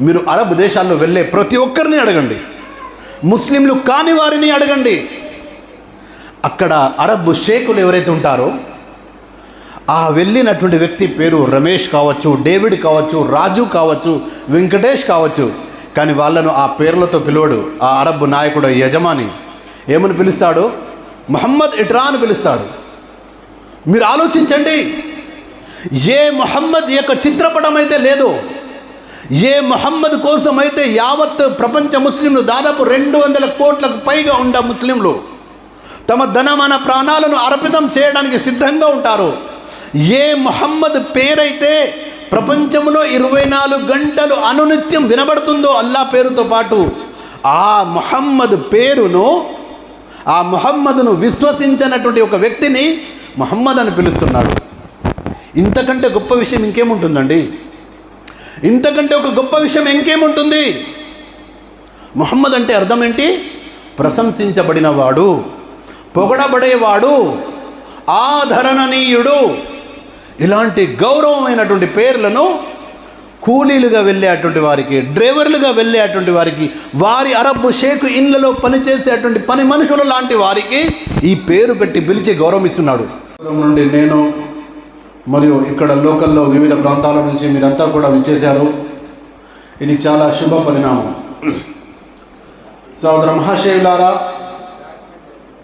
మీరు అరబ్ దేశాల్లో వెళ్ళే ప్రతి ఒక్కరిని అడగండి. ముస్లింలు కాని వారిని అడగండి. అక్కడ అరబ్ షేకులు ఎవరైతే ఉంటారో ఆ వెళ్ళినటువంటి వ్యక్తి పేరు రమేష్ కావచ్చు డేవిడ్ కావచ్చు రాజు కావచ్చు వెంకటేష్ కావచ్చు. కానీ వాళ్ళను ఆ పేర్లతో పిలువడు ఆ అరబ్ నాయకుడు యజమాని. ఏమని పిలుస్తాడు? మహమ్మద్ ఇట్రా అని పిలుస్తాడు. మీరు ఆలోచించండి. ఏ మొహమ్మద్ యొక్క చిత్రపటం అయితే లేదు ఏ మొహమ్మద్ కోసం అయితే యావత్ ప్రపంచ ముస్లింలు దాదాపు రెండు వందల కోట్లకు పైగా ఉండ ముస్లింలు. తమ ధనమాన ప్రాణాలను అర్పితం చేయడానికి సిద్ధంగా ఉంటారు. ఏ మొహమ్మద్ పేరైతే ప్రపంచంలో ఇరవై నాలుగు గంటలు అనునిత్యం వినబడుతుందో అల్లా పేరుతో పాటు ఆ మొహమ్మద్ పేరును ఆ మొహమ్మద్ను విశ్వసించినటువంటి ఒక వ్యక్తిని మొహమ్మద్ అని పిలుస్తున్నాడు. ఇంతకంటే గొప్ప విషయం ఇంకేముంటుందండి? ఇంతకంటే ఒక గొప్ప విషయం ఇంకేముంటుంది? మొహమ్మద్ అంటే అర్థం ఏంటి? ప్రశంసించబడినవాడు పొగడబడేవాడు ఆధరణనీయుడు ఇలాంటి గౌరవమైనటువంటి పేర్లను కూలీలుగా వెళ్ళేటువంటి వారికి డ్రైవర్లుగా వెళ్ళేటువంటి వారికి వారి అరబ్బు షేకు ఇండ్లలో పనిచేసేటువంటి పని మనుషులు లాంటి వారికి ఈ పేరు పెట్టి పిలిచి గౌరవిస్తున్నాడు. ఇస్తున్నాడు నుండి నేను మరియు ఇక్కడ లోకల్లో వివిధ ప్రాంతాల నుంచి మీరంతా కూడా విచ్చేశారు. ఇది చాలా శుభ పరిణామం. సోదర మహాశైలారా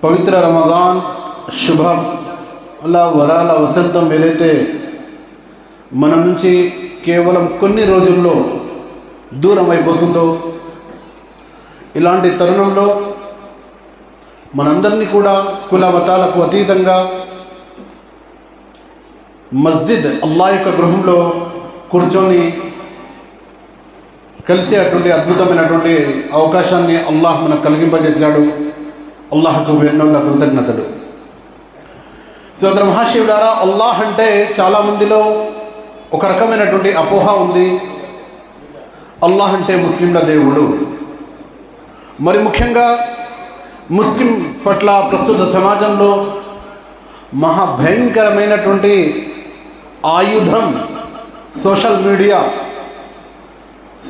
పవిత్ర రమగాన్ శుభం అలా వరాల వసంతం ఏదైతే మన నుంచి కేవలం కొన్ని రోజుల్లో దూరం అయిపోతుందో ఇలాంటి తరుణంలో మనందరినీ కూడా కుల మతాలకు అతీతంగా మస్జిద్ అల్లా యొక్క గృహంలో కూర్చొని కలిసే అటువంటి అద్భుతమైనటువంటి అవకాశాన్ని అల్లాహ్ మనకు కలిగింపజేశాడు. అల్లాహకు ఎన్నోళ్ళ కృతజ్ఞతలు. సోదర మహాశివుడారా అల్లాహ్ అంటే చాలామందిలో ఒక రకమైనటువంటి అపోహ ఉంది. అల్లాహ్ అంటే ముస్లింల దేవుడు. మరి ముఖ్యంగా ముస్లిం పట్ల ప్రస్తుత సమాజంలో మహా భయంకరమైనటువంటి ఆయుధం సోషల్ మీడియా.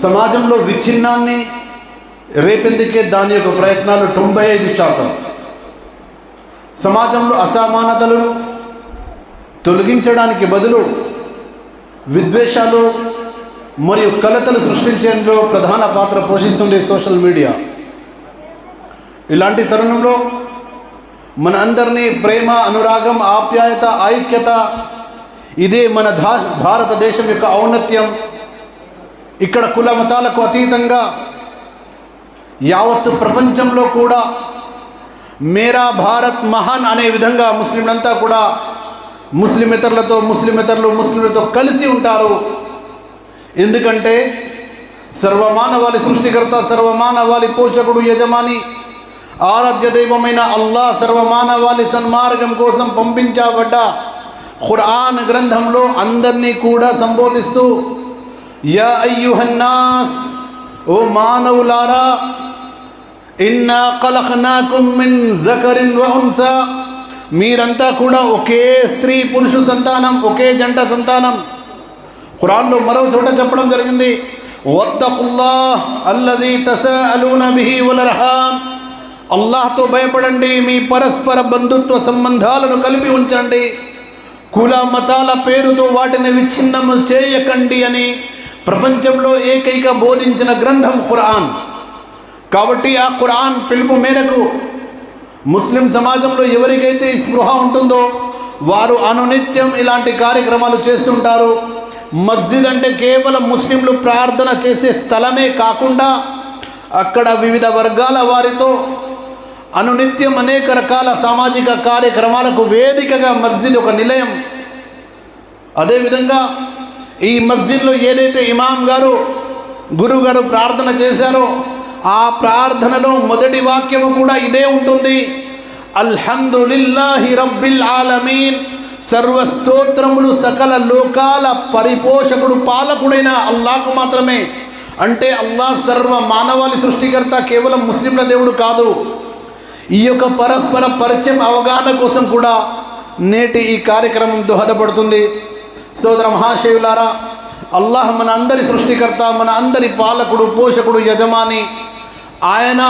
సమాజంలో విచ్ఛిన్నాన్ని రేపెందుకే దాని యొక్క ప్రయత్నాలు తొంభై ఐదు శాతం. సమాజంలో అసమానతలను తొలగించడానికి బదులు విద్వేషాలు మరియు కలతలు సృష్టించేందులో ప్రధాన పాత్ర పోషిస్తుంది సోషల్ మీడియా. ఇలాంటి తరుణంలో మన అందరినీ ప్రేమ అనురాగం ఆప్యాయత ఐక్యత ఇదే మన భారతదేశం యొక్క ఔన్నత్యం. ఇక్కడ కుల మతాలకు అతీతంగా యావత్తు ప్రపంచంలో కూడా మేరా భారత్ మహాన్ అనే విధంగా ముస్లింలంతా కూడా ముస్లిమేతరులతో ముస్లిమేతరులు ముస్లింలతో కలిసి ఉంటారు. ఎందుకంటే సర్వమానవాళి సృష్టికర్త సర్వమానవాళి పోషకుడు యజమాని ఆరాధ్య దైవమైన అల్లా సర్వమానవాళి సన్మార్గం కోసం పంపించబడ్డ ఖురాన్ గ్రంథంలో అందరినీ కూడా సంబోధిస్తూ యా అయ్యుహన్నాస్ ఓ మానవులారా ఇన్నా కలఖనాకుం మిన్ జకరిన్ వ మీరంతా కూడా ఒకే స్త్రీ పురుషు సంతానం ఒకే జంట సంతానం. ఖురాన్లో మరో చోట చెప్పడం జరిగింది వత్తకుల్లాహ్ అల్లది తసఅలూన బిహి వల్ అల్లాహ్తో భయపడండి మీ పరస్పర బంధుత్వ సంబంధాలను కలిపి ఉంచండి. కుల మతాల పేరుతో వాటిని విచ్ఛిన్నము చేయకండి అని ప్రపంచంలో ఏకైక బోధించిన గ్రంథం ఖురాన్. కాబట్టి ఆ ఖురాన్ పిలుపు మేరకు ముస్లిం సమాజంలో ఎవరికైతే ఈ స్పృహ ఉంటుందో వారు అనునిత్యం ఇలాంటి కార్యక్రమాలు చేస్తుంటారు. మస్జిద్ అంటే కేవలం ముస్లింలు ప్రార్థన చేసే స్థలమే కాకుండా అక్కడ వివిధ వర్గాల వారితో అనునిత్యం అనేక రకాల సామాజిక కార్యక్రమాలకు వేదికగా మస్జిద్ ఒక నిలయం. అదేవిధంగా ఈ మస్జిద్లో ఏదైతే ఇమాం గారు గురుగారు ప్రార్థన చేశారో ఆ ప్రార్థనలో మొదటి వాక్యము కూడా ఇదే ఉంటుంది. అల్హమ్దులిల్లాహి రబ్బిల్ ఆలమీన్. సర్వస్తోత్రములు సకల లోకాల పరిపోషకుడు పాలకుడైన అల్లాహకు మాత్రమే. అంటే అల్లాహ్ సర్వ మానవాళి సృష్టికర్త కేవలం ముస్లింల దేవుడు కాదు. ఈ యొక్క పరస్పర పరిచయం అవగాహన కోసం కూడా నేటి ఈ కార్యక్రమం దోహదపడుతుంది. సోదర మహాశివులారా అల్లాహ్ మన అందరి సృష్టికర్త మన అందరి పాలకుడు పోషకుడు యజమాని ఆయన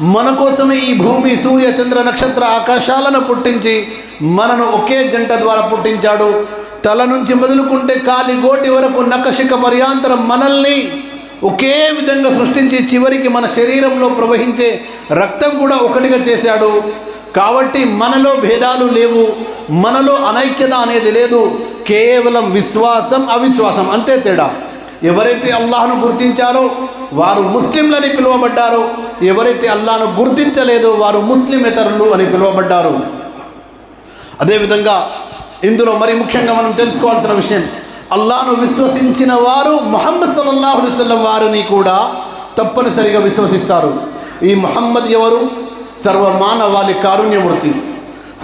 మన కోసమే ఈ భూమి సూర్య చంద్ర నక్షత్ర ఆకాశాలను పుట్టించి మనను ఒకే జంట ద్వారా పుట్టించాడు. తల నుంచి మొదలుకుంటే కాలి గోటి వరకు నకశిక పర్యాంతరం మనల్ని ఒకే విధంగా సృష్టించి చివరికి మన శరీరంలో ప్రవహించే రక్తం కూడా ఒకటిగా చేశాడు. కాబట్టి మనలో భేదాలు లేవు. మనలో అనైక్యత అనేది లేదు. కేవలం విశ్వాసం అవిశ్వాసం అంతే తేడా. ఎవరైతే అల్లాహను గుర్తించారో వారు ముస్లింలని పిలువబడ్డారో. ఎవరైతే అల్లాను గుర్తించలేదో వారు ముస్లిమేతరులు అని పిలువబడ్డారు. అదేవిధంగా ఇందులో మరి ముఖ్యంగా మనం తెలుసుకోవాల్సిన విషయం అల్లాను విశ్వసించిన వారు మొహమ్మద్ సల్లల్లాహు అలైవల్లం వారిని కూడా తప్పనిసరిగా విశ్వసిస్తారు. ఈ మొహమ్మద్ ఎవరు? సర్వమానవాళి కారుణ్యమూర్తి.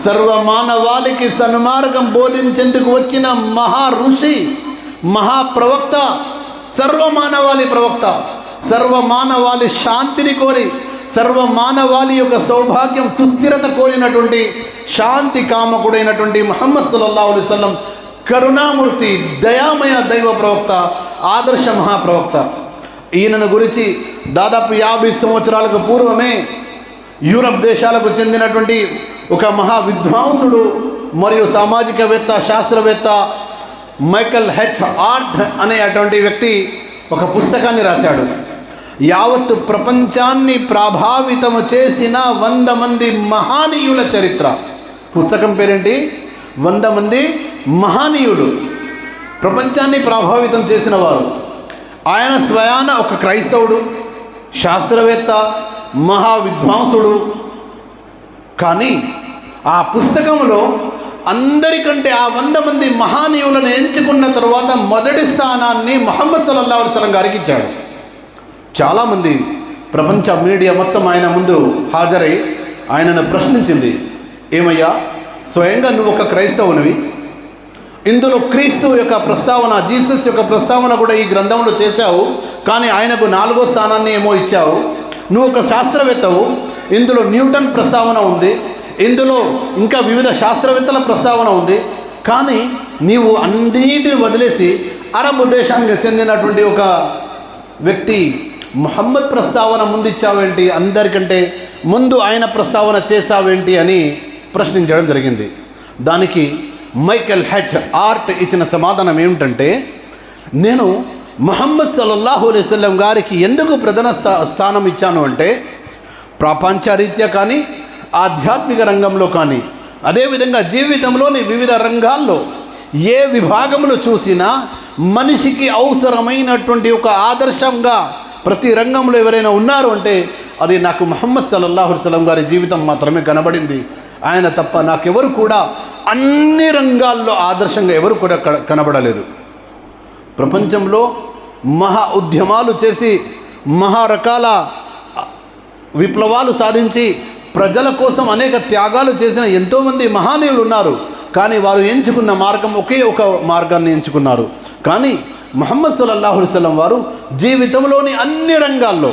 సర్వమానవాళికి సన్మార్గం బోధించేందుకు వచ్చిన మహా ఋషి మహాప్రవక్త సర్వమానవాళి ప్రవక్త సర్వమానవాళి శాంతిని కోరి సర్వమానవాళి యొక్క సౌభాగ్యం సుస్థిరత కోరినటువంటి శాంతి కామకుడైనటువంటి మహమ్మద్ సల్లల్లాహు అలైవల్లం కరుణామూర్తి దయామయ దైవ ప్రవక్త ఆదర్శ మహాప్రవక్త. ఈయనను గురించి దాదాపు యాభై సంవత్సరాలకు పూర్వమే యూరప్ దేశాలకు చెందినటువంటి ఒక మహా విద్వాంసుడు మరియు సామాజికవేత్త శాస్త్రవేత్త మైకల్ హెచ్ ఆర్ట్ అనే అటువంటి వ్యక్తి ఒక పుస్తకాన్ని రాశాడు. యావత్తు ప్రపంచాన్ని ప్రభావితం చేసిన వంద మంది మహానీయుల చరిత్ర. పుస్తకం పేరేంటి? వంద మంది మహానీయుడు. ప్రపంచాన్ని ప్రభావితం చేసిన వారు. ఆయన స్వయాన ఒక క్రైస్తవుడు శాస్త్రవేత్త మహా విద్వాంసుడు కానీ ఆ పుస్తకంలో అందరికంటే ఆ వంద మంది మహానీయులను ఎంచుకున్న తరువాత మొదటి స్థానాన్ని మొహమ్మద్ సల్లల్లా అల్సలం గారికి ఇచ్చాడు. చాలామంది ప్రపంచ మీడియా మొత్తం ఆయన ముందు హాజరై ఆయనను ప్రశ్నించింది. ఏమయ్యా స్వయంగా నువ్వు ఒక క్రైస్తవునివి? ఇందులో క్రీస్తు యొక్క ప్రస్తావన జీసస్ యొక్క ప్రస్తావన కూడా ఈ గ్రంథంలో చేశావు. కానీ ఆయనకు నాలుగో స్థానాన్ని ఏమో ఇచ్చావు. నువ్వు ఒక శాస్త్రవేత్తవు. ఇందులో న్యూటన్ ప్రస్తావన ఉంది. ఇందులో ఇంకా వివిధ శాస్త్రవేత్తల ప్రస్తావన ఉంది. కానీ నీవు అన్నిటిని వదిలేసి అరబ్ దేశానికి చెందినటువంటి ఒక వ్యక్తి మహమ్మద్ ప్రస్తావన ముందు ఇచ్చావేంటి? అందరికంటే ముందు ఆయన ప్రస్తావన చేశావేంటి అని ప్రశ్నించడం జరిగింది. దానికి మైకెల్ హెచ్ ఆర్ట్ ఇచ్చిన సమాధానం ఏమిటంటే నేను మహమ్మద్ సల్లల్లాహు అలైహి గారికి ఎందుకు ప్రధాన స్థా స్థానం ఇచ్చాను అంటే ప్రపంచరీత్యా కానీ ఆధ్యాత్మిక రంగంలో కానీ అదేవిధంగా జీవితంలోని వివిధ రంగాల్లో ఏ విభాగంలో చూసినా మనిషికి అవసరమైనటువంటి ఒక ఆదర్శంగా ప్రతి రంగంలో ఎవరైనా ఉన్నారు అంటే అది నాకు మహమ్మద్ సల్లల్లాహు అలైహి గారి జీవితం మాత్రమే కనబడింది. ఆయన తప్ప నాకెవరు కూడా అన్ని రంగాల్లో ఆదర్శంగా ఎవరు కూడా కనబడలేదు. ప్రపంచంలో మహా ఉద్యమాలు చేసి మహా రకాల విప్లవాలు సాధించి ప్రజల కోసం అనేక త్యాగాలు చేసిన ఎంతోమంది మహానీయులు ఉన్నారు. కానీ వారు ఎంచుకున్న మార్గం ఒకే ఒక మార్గాన్ని ఎంచుకున్నారు. కానీ మహమ్మద్ సల్లల్లాహు వారు జీవితంలోని అన్ని రంగాల్లో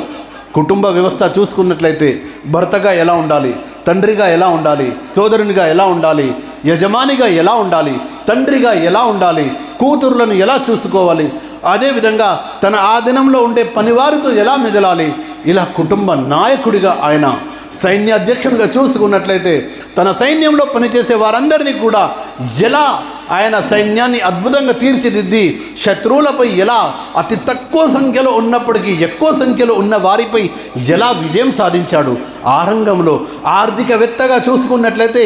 కుటుంబ వ్యవస్థ చూసుకున్నట్లయితే భర్తగా ఎలా ఉండాలి తండ్రిగా ఎలా ఉండాలి సోదరునిగా ఎలా ఉండాలి యజమానిగా ఎలా ఉండాలి? తండ్రిగా ఎలా ఉండాలి? కూతురులను ఎలా చూసుకోవాలి? అదేవిధంగా తన ఆధీనంలో ఉండే పనివారితో ఎలా మెదలాలి? ఇలా కుటుంబ నాయకుడిగా ఆయన సైన్యాధ్యక్షుడిగా చూసుకున్నట్లయితే తన సైన్యంలో పనిచేసే వారందరినీ కూడా ఎలా ఆయన సైన్యాన్ని అద్భుతంగా తీర్చిదిద్ది. శత్రువులపై ఎలా అతి తక్కువ సంఖ్యలో ఉన్నప్పటికీ ఎక్కువ సంఖ్యలో ఉన్న వారిపై ఎలా విజయం సాధించాడు? ఆ రంగంలో ఆర్థికవేత్తగా చూసుకున్నట్లయితే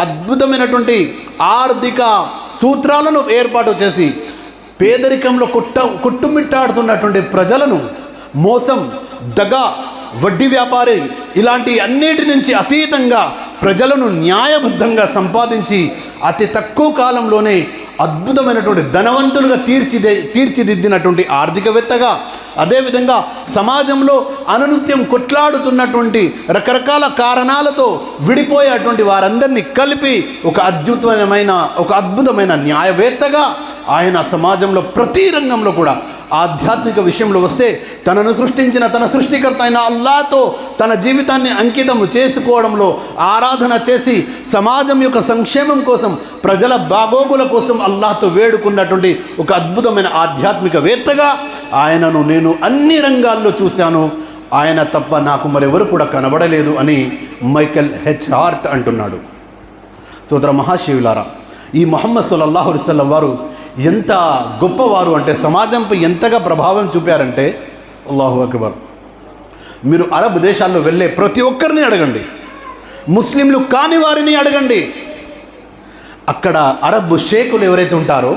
అద్భుతమైనటువంటి ఆర్థిక సూత్రాలను ఏర్పాటు చేసి పేదరికంలో కుట్ట కుట్టుమిట్టాడుతున్నటువంటి ప్రజలను మోసం దగ వడ్డీ వ్యాపారి ఇలాంటి అన్నిటి నుంచి అతీతంగా ప్రజలను న్యాయబద్ధంగా సంపాదించి అతి తక్కువ కాలంలోనే అద్భుతమైనటువంటి ధనవంతులుగా తీర్చిదే తీర్చిదిద్దినటువంటి ఆర్థికవేత్తగా అదేవిధంగా సమాజంలో అనునిత్యం కొట్లాడుతున్నటువంటి రకరకాల కారణాలతో విడిపోయేటువంటి వారందరినీ కలిపి ఒక అద్భుతమైన ఒక అద్భుతమైన న్యాయవేత్తగా ఆయన సమాజంలో ప్రతి రంగంలో కూడా ఆధ్యాత్మిక విషయంలో వస్తే తనను సృష్టించిన తన సృష్టికర్త అయిన అల్లాతో తన జీవితాన్ని అంకితం చేసుకోవడంలో ఆరాధన చేసి సమాజం యొక్క సంక్షేమం కోసం ప్రజల బాగోగుల కోసం అల్లాహతో వేడుకున్నటువంటి ఒక అద్భుతమైన ఆధ్యాత్మికవేత్తగా ఆయనను నేను అన్ని రంగాల్లో చూశాను. ఆయన తప్ప నాకు మరెవరు కూడా కనబడలేదు అని మైకెల్ హెచ్ హార్ట్ అంటున్నాడు. సోదర మహాశివులారా ఈ మొహమ్మద్ సల్లల్లాహు అలైవల్లం వారు ఎంత గొప్పవారు అంటే సమాజంపై ఎంతగా ప్రభావం చూపారంటే అల్లాహు అక్బర్. మీరు అరబ్ దేశాల్లో వెళ్ళే ప్రతి ఒక్కరిని అడగండి. ముస్లింలు కాని వారిని అడగండి. అక్కడ అరబ్ షేకులు ఎవరైతే ఉంటారో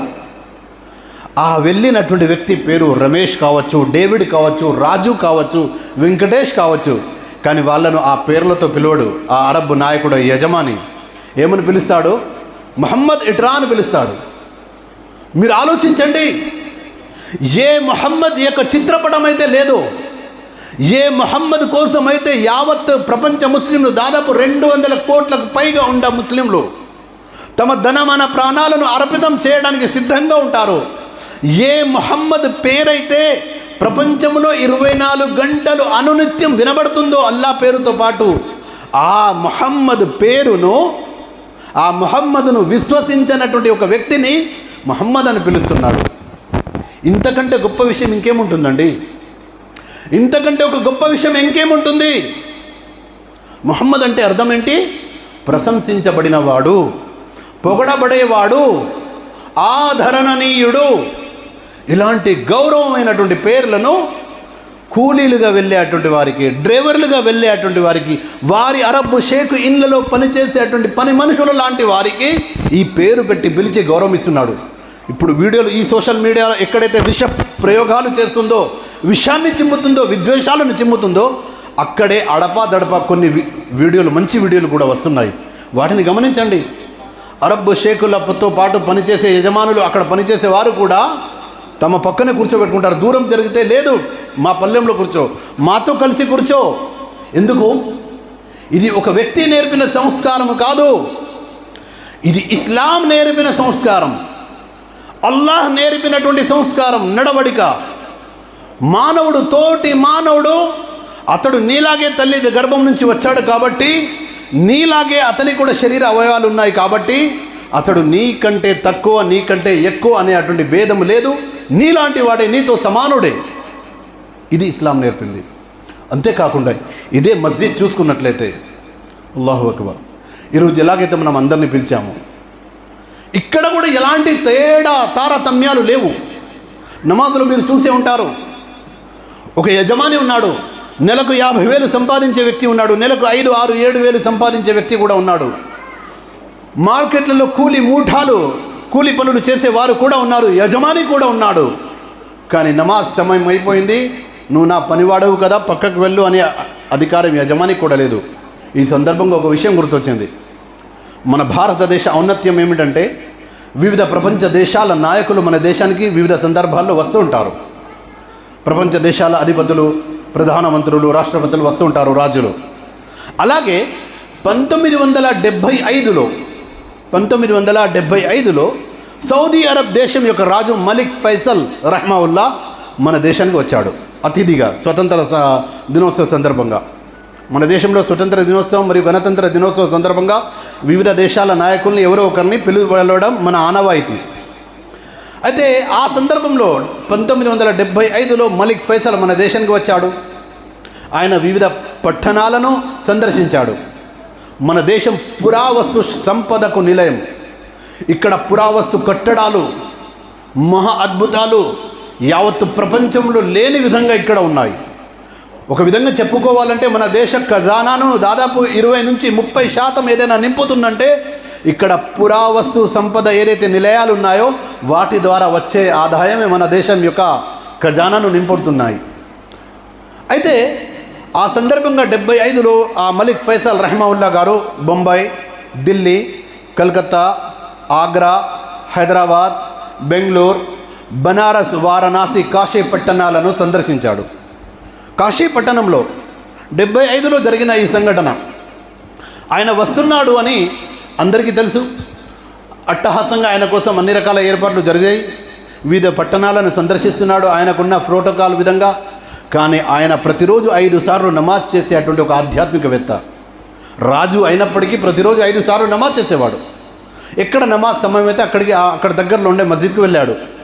ఆ వెళ్ళినటువంటి వ్యక్తి పేరు రమేష్ కావచ్చు డేవిడ్ కావచ్చు రాజు కావచ్చు వెంకటేష్ కావచ్చు. కానీ వాళ్ళను ఆ పేర్లతో పిలువడు ఆ అరబ్ నాయకుడు యజమాని. ఏమని పిలుస్తాడు? మహమ్మద్ ఇట్రా అని పిలుస్తాడు. మీరు ఆలోచించండి. ఏ మొహమ్మద్ యొక్క చిత్రపటం అయితే లేదు ఏ మొహమ్మద్ కోసం అయితే యావత్ ప్రపంచ ముస్లింలు దాదాపు రెండు వందల కోట్లకు పైగా ఉండ ముస్లింలు తమ ధనమాన ప్రాణాలను అర్పితం చేయడానికి సిద్ధంగా ఉంటారు. ఏ మొహమ్మద్ పేరైతే ప్రపంచంలో ఇరవై నాలుగు గంటలు అనునిత్యం వినబడుతుందో అల్లా పేరుతో పాటు ఆ మొహమ్మద్ పేరును ఆ మొహమ్మద్ను విశ్వసించినటువంటి ఒక వ్యక్తిని మహమ్మద్ అని పిలుస్తున్నాడు. ఇంతకంటే గొప్ప విషయం ఇంకేముంటుందండి? ఇంతకంటే ఒక గొప్ప విషయం ఇంకేముంటుంది? మొహమ్మద్ అంటే అర్థం ఏంటి? ప్రశంసించబడినవాడు పొగడబడేవాడు ఆదరణనీయుడు. ఇలాంటి గౌరవమైనటువంటి పేర్లను కూలీలుగా వెళ్ళేటువంటి వారికి డ్రైవర్లుగా వెళ్ళేటువంటి వారికి వారి అరబ్బు షేక్ ఇళ్ళలో పనిచేసేటువంటి పని మనుషులు లాంటి వారికి ఈ పేరు పెట్టి పిలిచి గౌరవిస్తున్నాడు. ఇప్పుడు వీడియోలు ఈ సోషల్ మీడియా ఎక్కడైతే విష ప్రయోగాలు చేస్తుందో విషాన్ని చిమ్ముతుందో విద్వేషాలను చిమ్ముతుందో అక్కడే అడపా దడప కొన్ని వీడియోలు మంచి వీడియోలు కూడా వస్తున్నాయి. వాటిని గమనించండి. అరబ్ షేకులతో పాటు పనిచేసే యజమానులు అక్కడ పనిచేసే వారు కూడా తమ పక్కనే కూర్చోబెట్టుకుంటారు. దూరం జరిగితే లేదు. మా పల్లెంలో కూర్చో మాతో కలిసి కూర్చో. ఎందుకు? ఇది ఒక వ్యక్తి నేర్పిన సంస్కారం కాదు. ఇది ఇస్లాం నేర్పిన సంస్కారం. అల్లాహ్ నేర్పినటువంటి సంస్కారం నడవడిక. మానవుడు తోటి మానవుడు అతడు నీలాగే తల్లి గర్భం నుంచి వచ్చాడు కాబట్టి నీలాగే అతనికి కూడా శరీర అవయవాలు ఉన్నాయి కాబట్టి అతడు నీకంటే తక్కువ నీకంటే ఎక్కువ అనే అటువంటి భేదం లేదు. నీలాంటి వాడే నీతో సమానుడే. ఇది ఇస్లాం నేర్పింది. అంతేకాకుండా ఇదే మస్జిద్ చూసుకున్నట్లయితే అల్లాహు అక్బర్. ఈరోజు ఎలాగైతే మనం అందరినీ పిలిచాము ఇక్కడ కూడా ఎలాంటి తేడా తారతమ్యాలు లేవు. నమాజులు మీరు చూసే ఉంటారు. ఒక యజమాని ఉన్నాడు నెలకు యాభై వేలు సంపాదించే వ్యక్తి ఉన్నాడు నెలకు ఐదు ఆరు ఏడు వేలు సంపాదించే వ్యక్తి కూడా ఉన్నాడు. మార్కెట్లలో కూలి మూఠాలు కూలి పనులు చేసే వారు కూడా ఉన్నారు యజమాని కూడా ఉన్నాడు. కానీ నమాజ్ సమయం అయిపోయింది. నువ్వు నా పనివాడవు కదా పక్కకు వెళ్ళు అనే అధికారం యజమానికి కూడా లేదు. ఈ సందర్భంగా ఒక విషయం గుర్తొచ్చింది. మన భారతదేశ ఔన్నత్యం ఏమిటంటే వివిధ ప్రపంచ దేశాల నాయకులు మన దేశానికి వివిధ సందర్భాల్లో వస్తూ ఉంటారు. ప్రపంచ దేశాల అధిపతులు ప్రధానమంత్రులు రాష్ట్రపతులు వస్తూ ఉంటారు రాజులు. అలాగే పంతొమ్మిది వందల డెబ్భై ఐదులో పంతొమ్మిది వందల డెబ్భై ఐదులో సౌదీ అరబ్ దేశం యొక్క రాజు మలిక్ ఫైసల్ రహమావుల్లా మన దేశానికి వచ్చాడు. అతిథిగా స్వతంత్ర స- దినోత్సవ సందర్భంగా. మన దేశంలో స్వతంత్ర దినోత్సవం మరియు గణతంత్ర దినోత్సవం సందర్భంగా వివిధ దేశాల నాయకుల్ని ఎవరో ఒకరిని పిలువడం మన ఆనవాయితీ. అయితే ఆ సందర్భంలో పంతొమ్మిది వందల డెబ్భై ఐదులో మలిక్ ఫైసల్ మన దేశానికి వచ్చాడు. ఆయన వివిధ పట్టణాలను సందర్శించాడు. మన దేశం పురావస్తు సంపదకు నిలయం. ఇక్కడ పురావస్తు కట్టడాలు మహా అద్భుతాలు యావత్తు ప్రపంచంలో లేని విధంగా ఇక్కడ ఉన్నాయి. ఒక విధంగా చెప్పుకోవాలంటే మన దేశ ఖజానాను దాదాపు ఇరవై నుంచి ముప్పై శాతం ఏదైనా నింపుతుందంటే ఇక్కడ పురావస్తు సంపద ఏదైతే నిలయాలు ఉన్నాయో వాటి ద్వారా వచ్చే ఆదాయమే మన దేశం యొక్క ఖజానాను నింపుతున్నాయి. అయితే ఆ సందర్భంగా డెబ్బై ఐదులో ఆ మలిక్ ఫైసల్ రహమావుల్లా గారు బొంబాయి ఢిల్లీ కలకత్తా ఆగ్రా హైదరాబాద్ బెంగళూరు బనారస్ వారణాసి కాశీ పట్టణాలను సందర్శించాడు. కాశీ పట్టణంలో డెబ్బై ఐదులో జరిగిన ఈ సంఘటన. ఆయన వస్తున్నాడు అని అందరికీ తెలుసు. అట్టహాసంగా ఆయన కోసం అన్ని రకాల ఏర్పాట్లు జరిగాయి. వివిధ పట్టణాలను సందర్శిస్తున్నాడు ఆయనకున్న ప్రోటోకాల్ విధంగా. కానీ ఆయన ప్రతిరోజు ఐదు సార్లు నమాజ్ చేసేటువంటి ఒక ఆధ్యాత్మికవేత్త. రాజు అయినప్పటికీ ప్రతిరోజు ఐదు సార్లు నమాజ్ చేసేవాడు. ఎక్కడ నమాజ్ సమయం అయితే అక్కడికి అక్కడ దగ్గరలో ఉండే మస్జిద్కి వెళ్ళాడు.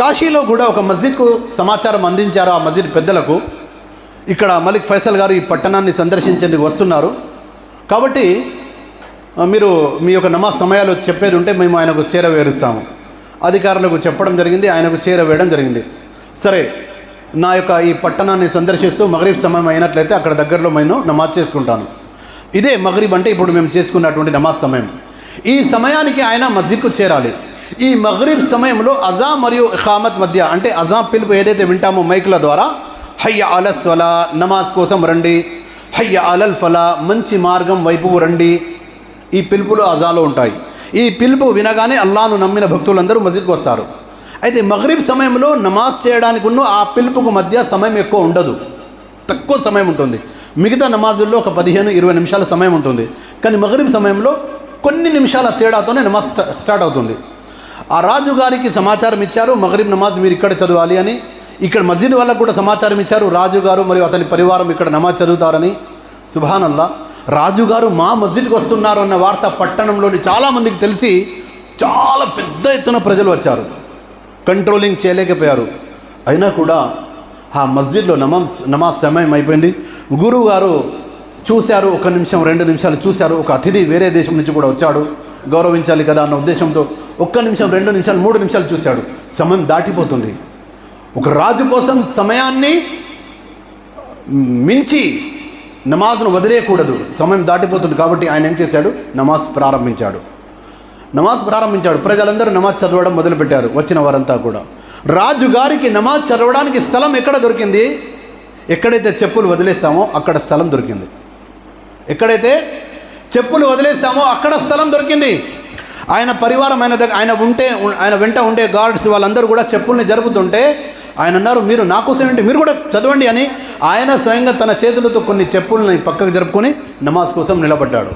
కాశీలో కూడా ఒక మస్జిద్కు సమాచారం అందించారు ఆ మస్జిద్ పెద్దలకు. ఇక్కడ మలిక్ ఫైసల్ గారు ఈ పట్టణాన్ని సందర్శించేందుకు వస్తున్నారు. కాబట్టి మీరు మీ యొక్క నమాజ్ సమయాలు చెప్పేది ఉంటే మేము ఆయనకు చేరవేరుస్తాము. అధికారులకు చెప్పడం జరిగింది ఆయనకు చేరవేయడం జరిగింది. సరే నా యొక్క ఈ పట్టణాన్ని సందర్శిస్తూ మగరీబ్ సమయం అయినట్లయితే అక్కడ దగ్గరలో నేను నమాజ్ చేసుకుంటాను. ఇదే మగరీబ్ అంటే ఇప్పుడు మేము చేసుకున్నటువంటి నమాజ్ సమయం. ఈ సమయానికి ఆయన మస్జిద్కు చేరాలి. ఈ మగరీబ్ సమయంలో అజా మరియు ఇఖామత్ మధ్య అంటే అజా పిలుపు ఏదైతే వింటామో మైకుల ద్వారా హయ్య అలస్ ఫలా నమాజ్ కోసం రండి. హయ్య అలల్ ఫలా మంచి మార్గం వైపు రండి. ఈ పిలుపులు అజాలో ఉంటాయి. ఈ పిలుపు వినగానే అల్లాను నమ్మిన భక్తులందరూ మస్జిద్కి వస్తారు. అయితే మగరీబ్ సమయంలో నమాజ్ చేయడానికి ఉన్న ఆ పిలుపుకు మధ్య సమయం ఎక్కువ ఉండదు. తక్కువ సమయం ఉంటుంది. మిగతా నమాజుల్లో ఒక పదిహేను ఇరవై నిమిషాల సమయం ఉంటుంది. కానీ మగరీబ్ సమయంలో కొన్ని నిమిషాల తేడాతోనే నమాజ్ స్టార్ట్ అవుతుంది. ఆ రాజు గారికి సమాచారం ఇచ్చారు మగరిబ్ నమాజ్ మీరు ఇక్కడ చదవాలి అని. ఇక్కడ మస్జిద్ వాళ్ళకు కూడా సమాచారం ఇచ్చారు రాజుగారు మరియు అతని పరివారం ఇక్కడ నమాజ్ చదువుతారని. సుభానల్లా రాజుగారు మా మస్జిద్కి వస్తున్నారు అన్న వార్త పట్టణంలోని చాలామందికి తెలిసి చాలా పెద్ద ఎత్తున ప్రజలు వచ్చారు. కంట్రోలింగ్ చేయలేకపోయారు. అయినా కూడా ఆ మస్జిద్లో నమాజ్ నమాజ్ సమయం అయిపోయింది. గురువు గారు చూశారు ఒక నిమిషం రెండు నిమిషాలు చూశారు ఒక అతిథి వేరే దేశం నుంచి కూడా వచ్చాడు. గౌరవించాలి కదా అన్న ఉద్దేశంతో ఒక్క నిమిషం రెండు నిమిషాలు మూడు నిమిషాలు చూశాడు. సమయం దాటిపోతుంది. ఒక రాజు కోసం సమయాన్ని మించి నమాజ్ను వదిలేయకూడదు. సమయం దాటిపోతుంది కాబట్టి ఆయన ఏం చేశాడు? నమాజ్ ప్రారంభించాడు. నమాజ్ ప్రారంభించాడు. ప్రజలందరూ నమాజ్ చదవడం మొదలుపెట్టారు. వచ్చిన వారంతా కూడా. రాజుగారికి నమాజ్ చదవడానికి స్థలం ఎక్కడ దొరికింది? ఎక్కడైతే చెప్పులు వదిలేస్తామో అక్కడ స్థలం దొరికింది. ఎక్కడైతే చెప్పులు వదిలేస్తామో అక్కడ స్థలం దొరికింది? ఆయన పరివారం ఆయన దగ్గర ఆయన ఉంటే ఆయన వెంట ఉండే గార్డ్స్ వాళ్ళందరూ కూడా చెప్పుల్ని జరుపుతుంటే ఆయన అన్నారు మీరు నా కోసం ఏంటి? మీరు కూడా చదవండి అని ఆయన స్వయంగా తన చేతులతో కొన్ని చెప్పుల్ని పక్కకు జరుపుకొని నమాజ్ కోసం నిలబడ్డాడు.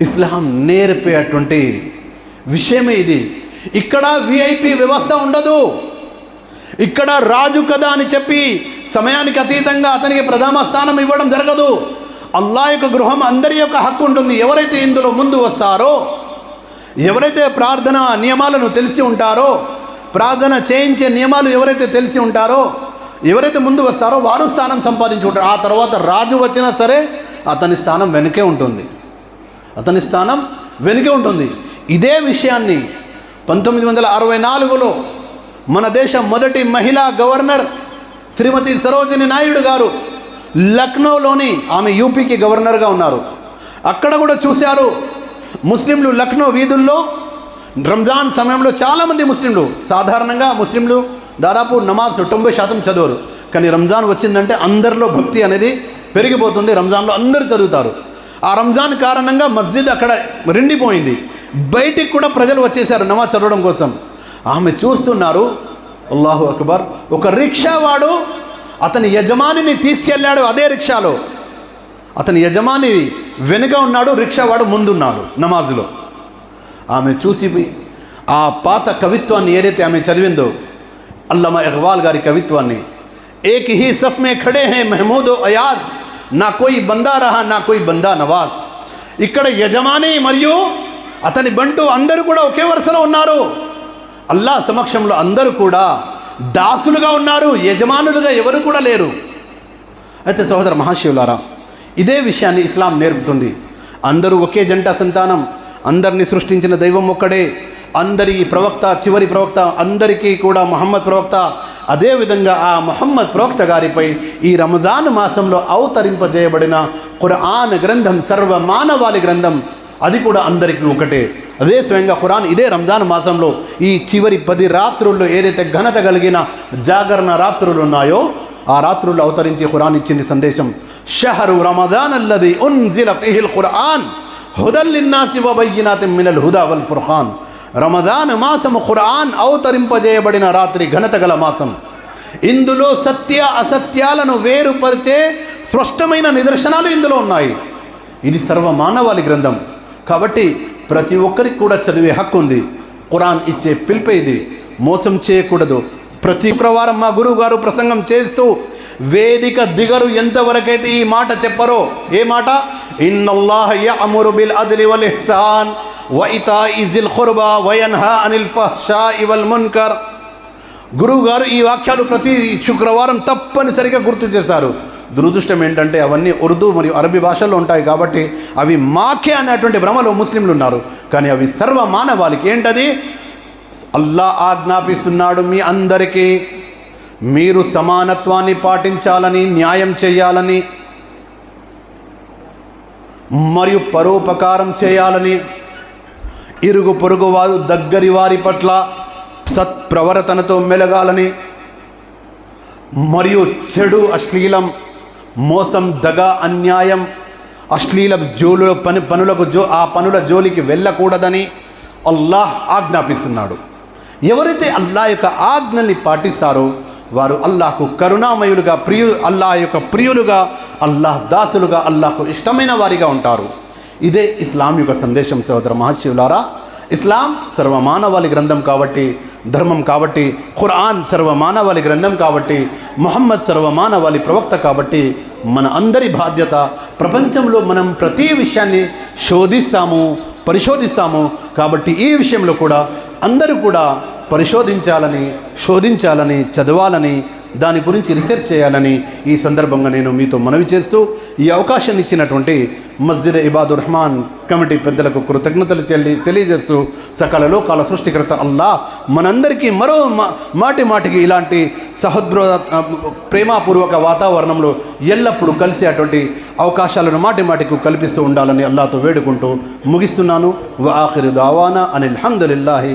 ఇస్లాం నేర్పేటువంటి విషయమే ఇది. ఇక్కడ విఐపి వ్యవస్థ ఉండదు. ఇక్కడ రాజు కదా అని చెప్పి సమయానికి అతీతంగా అతనికి ప్రథమ స్థానం ఇవ్వడం జరగదు. అల్లా యొక్క గృహం అందరి యొక్క హక్కు ఉంటుంది. ఎవరైతే ఇందులో ముందు వస్తారో ఎవరైతే ప్రార్థన నియమాలను తెలిసి ఉంటారో ప్రార్థన చేయించే నియమాలు ఎవరైతే తెలిసి ఉంటారో ఎవరైతే ముందు వస్తారో వారు స్థానం సంపాదించుకుంటారు ఆ తర్వాత రాజు వచ్చినా సరే అతని స్థానం వెనుకే ఉంటుంది. అతని స్థానం వెనుకే ఉంటుంది. ఇదే విషయాన్ని పంతొమ్మిది వందల అరవై నాలుగులో మన దేశం మొదటి మహిళా గవర్నర్ శ్రీమతి సరోజిని నాయుడు గారు లక్నోలోని ఆమె యూపీకి గవర్నర్గా ఉన్నారు. అక్కడ కూడా చూశారు ముస్లింలు లక్నో వీధుల్లో రంజాన్ సమయంలో చాలామంది ముస్లింలు సాధారణంగా ముస్లింలు దాదాపు నమాజ్ తొంభై శాతం చదవరు. కానీ రంజాన్ వచ్చిందంటే అందరిలో భక్తి అనేది పెరిగిపోతుంది రంజాన్లో అందరూ చదువుతారు. ఆ రంజాన్ కారణంగా మస్జిద్ అక్కడ రెండిపోయింది బయటికి కూడా ప్రజలు వచ్చేసారు నమాజ్ చదవడం కోసం. ఆమె చూస్తున్నారు అల్లాహు అక్బర్ ఒక రిక్షా వాడు అతని యజమానిని తీసుకెళ్ళాడు అదే రిక్షాలో. అతని యజమాని వెనుక ఉన్నాడు రిక్షావాడు ముందున్నాడు నమాజులో. ఆమె చూసి ఆ పాత కవిత్వాన్ని ఏదైతే ఆమె చదివిందో అల్లమా ఇహ్వాల్ గారి కవిత్వాన్ని ఏక్ హీ సఫ్ మే ఖడే హే మహమూదో అయాజ్ నా కోయి బందా రహా నా కోయి బందా నవాజ్. ఇక్కడ యజమాని మరియు అతని బంటు అందరూ కూడా ఒకే వరుసలో ఉన్నారు. అల్లా సమక్షంలో అందరూ కూడా దాసులుగా ఉన్నారు యజమానులుగా ఎవరు కూడా లేరు. అయితే సహోదర మహాశివులారా ఇదే విషయాన్ని ఇస్లాం నేర్పుతుంది. అందరూ ఒకే జంట సంతానం అందరిని సృష్టించిన దైవం ఒక్కడే అందరి ప్రవక్త చివరి ప్రవక్త అందరికీ కూడా మహమ్మద్ ప్రవక్త అదేవిధంగా ఆ మహమ్మద్ ప్రవక్త గారిపై ఈ రంజాన్ మాసంలో అవతరింపజేయబడిన ఖురాన్ గ్రంథం సర్వ మానవాళి గ్రంథం అది కూడా అందరికీ ఒకటే. అదే స్వయంగా ఖురాన్ ఇదే రంజాన్ మాసంలో ఈ చివరి పది రాత్రుల్లో ఏదైతే ఘనత కలిగిన జాగరణ రాత్రులు ఉన్నాయో ఆ రాత్రుల్లో అవతరించి ఖురాన్ ఇచ్చింది సందేశం. షహరు రమదాన్ అల్లది ఉన్జిల ఫిహిల్ ఖురాన్ హుదల్ లిన్నాసి వబయ్యినాతిన్ మినల్ హుదా వల్ ఫుర్ఖాన్ రమదాన్ మాసము ఖురాన్ అవతరింపజేయబడిన రాత్రి ఘనత గల మాసం ఇందులో సత్య అసత్యాలను వేరుపరిచే స్పష్టమైన నిదర్శనాలు ఇందులో ఉన్నాయి ఇది సర్వ మానవాళి గ్రంథం. కాబట్టి ప్రతి ఒక్కరికి కూడా చదివే హక్కు ఉంది. ఖురాన్ ఇచ్చే పిలుపే ఇది. మోసం చేయకూడదు. ప్రతి శుక్రవారం మా గురువు గారు ప్రసంగం చేస్తూ వేదిక దిగరు ఎంతవరకైతే ఈ మాట చెప్పరో ఏ మాట? ఇన్నల్లాహ యఅమురు బిల్ అద్లి వల్ ఇహ్సాన్ వ ఇతాఇ జిల్ ఖుర్బా వ యన్హా అనిల్ ఫహ్షాఇ వల్ మున్కర్. గురువు గారు ఈ వాక్యాలు ప్రతి శుక్రవారం తప్పనిసరిగా గుర్తు చేశారు. దురదృష్టం ఏంటంటే అవన్నీ ఉర్దూ మరియు అరబీ భాషల్లో ఉంటాయి కాబట్టి అవి మాకే అనేటువంటి భ్రమలో ముస్లింలు ఉన్నారు. కానీ అవి సర్వ మానవాళికి ఏంటది? అల్లా ఆజ్ఞాపిస్తున్నాడు మీ అందరికీ. మీరు సమానత్వాన్ని పాటించాలని న్యాయం చేయాలని మరియు పరోపకారం చేయాలని ఇరుగు పొరుగు వారు దగ్గరి వారి పట్ల సత్ప్రవర్తనతో మెలగాలని మరియు చెడు అశ్లీలం మోసం దగ అన్యాయం అశ్లీల జోలు పని పనులకు జో ఆ పనుల జోలికి వెళ్ళకూడదని అల్లాహ్ ఆజ్ఞాపిస్తున్నాడు. ఎవరైతే అల్లాహ్ యొక్క ఆజ్ఞల్ని పాటిస్తారో వారు అల్లాహకు కరుణామయులుగా ప్రియు అల్లాహ్ యొక్క ప్రియులుగా అల్లాహ్ దాసులుగా అల్లాహకు ఇష్టమైన వారిగా ఉంటారు. ఇదే ఇస్లాం యొక్క సందేశం సహోదర మహర్షివులారా ఇస్లాం సర్వమానవాళి గ్రంథం కాబట్టి ధర్మం కాబట్టి ఖురాన్ సర్వమానవాళి గ్రంథం కాబట్టి మొహమ్మద్ సర్వమానవాళి ప్రవక్త కాబట్టి మన అందరి బాధ్యత ప్రపంచంలో మనం ప్రతి విషయాన్ని శోధిస్తాము పరిశోధిస్తాము. కాబట్టి ఈ విషయంలో కూడా అందరూ కూడా పరిశోధించాలని శోధించాలని చదవాలని దాని గురించి రీసెర్చ్ చేయాలని ఈ సందర్భంగా నేను మీతో మనవి చేస్తూ ఈ అవకాశాన్ని ఇచ్చినటువంటి మస్జిద్ ఇబాదుర్ రహమాన్ కమిటీ పెద్దలకు కృతజ్ఞతలు చెల్లి తెలియజేస్తూ సకల లోకాల సృష్టికర్త అల్లా మనందరికీ మరో మా- మాటి మాటికి ఇలాంటి సహద్రో ప్రేమాపూర్వక వాతావరణంలో ఎల్లప్పుడూ కలిసి అటువంటి అవకాశాలను మాటి మాటికి కల్పిస్తూ ఉండాలని అల్లాతో వేడుకుంటూ ముగిస్తున్నాను. వ ఆఖిరు దావానా అనిల్ హందులిల్లాహి